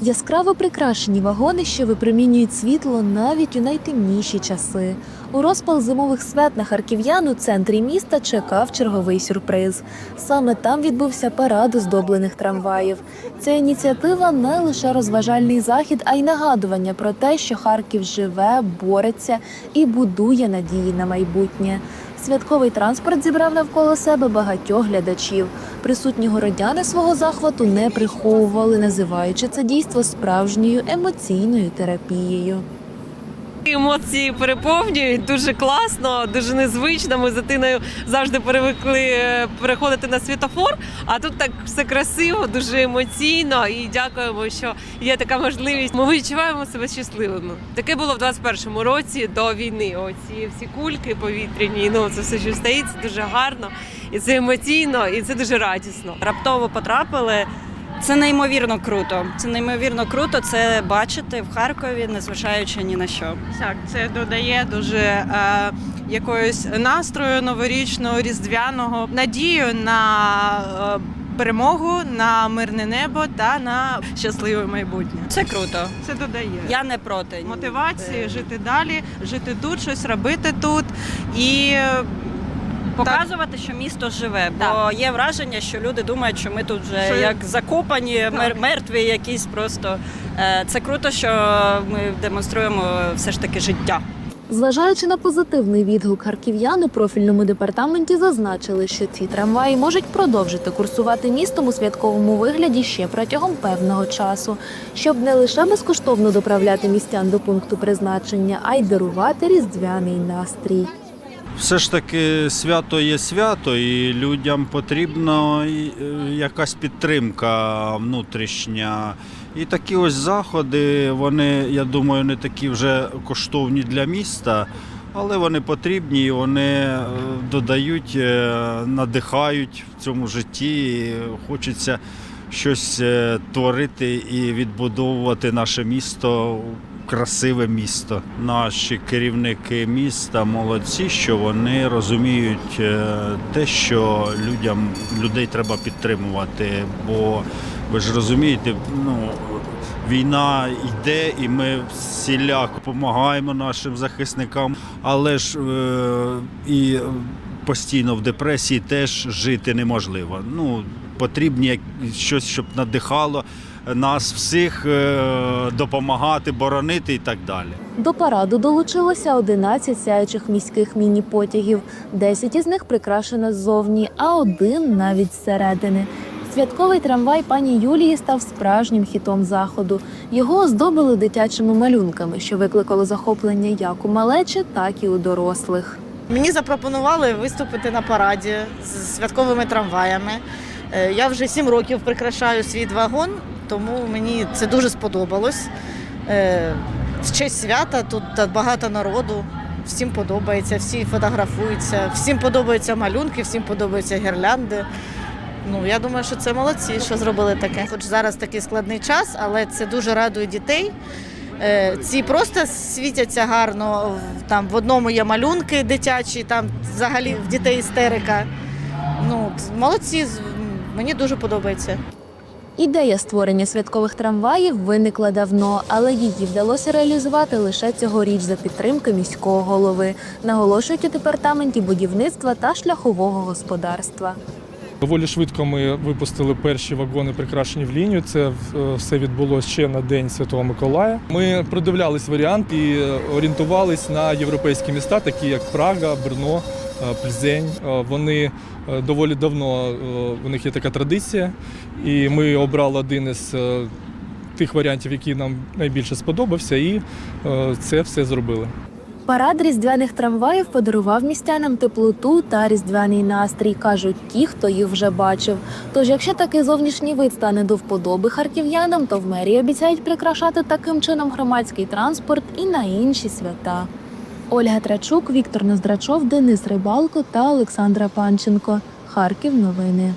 Яскраво прикрашені вагони, що випромінюють світло навіть у найтемніші часи. У розпал зимових свят на харків'ян у центрі міста чекав черговий сюрприз. Саме там відбувся парад оздоблених трамваїв. Ця ініціатива не лише розважальний захід, а й нагадування про те, що Харків живе, бореться і будує надії на майбутнє. Святковий транспорт зібрав навколо себе багатьох глядачів. Присутні городяни свого захвату не приховували, називаючи це дійство справжньою емоційною терапією. Емоції переповнюють дуже класно, дуже незвично. Ми з дитиною завжди перевикли е, переходити на світофор. А тут так все красиво, дуже емоційно. І дякуємо, що є така можливість. Ми відчуваємо себе щасливими. Таке було в 21-му році до війни. Оці всі кульки повітряні. Ну це все що стається дуже гарно, і це емоційно, і це дуже радісно. раптово потрапили. Це неймовірно круто. Це неймовірно круто це бачити в Харкові, незважаючи ні на що. Так, це додає дуже е, якоїсь настрою новорічного, різдвяного, надію на е, перемогу, на мирне небо та на щасливе майбутнє. Це круто. Це додає Я не проти мотивації Е, жити далі, жити тут, щось робити тут і показувати, що місто живе. Бо Так. є враження, що люди думають, що ми тут вже Що- як закопані, мер- мертві, якісь просто. Е, Це круто, що ми демонструємо все ж таки життя. Зважаючи на позитивний відгук харків'ян у профільному департаменті зазначили, що ці трамваї можуть продовжити курсувати містом у святковому вигляді ще протягом певного часу, щоб не лише безкоштовно доправляти містян до пункту призначення, а й дарувати різдвяний настрій. Все ж таки свято є свято, і людям потрібна е, якась підтримка внутрішня. І такі ось заходи, вони, я думаю, не такі вже коштовні для міста, але вони потрібні, і вони е, додають, е, надихають в цьому житті. І хочеться щось творити і відбудовувати наше місто красиве місто. Наші керівники міста молодці, що вони розуміють е, те, що людям людей треба підтримувати. Бо ви ж розумієте, ну війна йде, і ми всіляк допомагаємо нашим захисникам, але ж е, і постійно в депресії теж жити неможливо. Ну потрібні щось, щоб надихало нас всіх е, допомагати, боронити і так далі. До параду долучилося 11 сяючих міських міні-потягів. 10 із них прикрашено ззовні, а один навіть зсередини. Святковий трамвай пані Юлії став справжнім хітом заходу. Його оздобили дитячими малюнками, що викликало захоплення як у малечі, так і у дорослих. Мені запропонували виступити на параді з святковими трамваями. Е, Я вже сім років прикрашаю свій вагон, тому мені це дуже сподобалось. Е, В честь свята тут багато народу, всім подобається, всі фотографуються, всім подобаються малюнки, всім подобаються гірлянди. Ну, я думаю, що це молодці, що зробили таке. Хоч зараз такий складний час, але це дуже радує дітей. Е, Ці просто світяться гарно. Там в одному є малюнки дитячі, там взагалі в дітей істерика. Ну, молодці, мені дуже подобається. Ідея створення святкових трамваїв виникла давно, але її вдалося реалізувати лише цьогоріч за підтримки міського голови, наголошують у департаменті будівництва та шляхового господарства. Доволі швидко ми випустили перші вагони, прикрашені в лінію. Це е, все відбулося ще на День Святого Миколая. Ми продивлялись варіант і е, орієнтувались на європейські міста, такі як Прага, Брно, е, Пльзень. Вони доволі давно у них є така традиція, і ми обрали один із тих варіантів, який нам найбільше сподобався, і це все зробили. Парад різдвяних трамваїв подарував містянам теплоту та різдвяний настрій, кажуть ті, хто їх вже бачив. Тож, якщо такий зовнішній вид стане до вподоби харків'янам, то в мерії обіцяють прикрашати таким чином громадський транспорт і на інші свята. Ольга Трачук, Віктор Ноздрачов, Денис Рибалко та Олександра Панченко. Харків новини.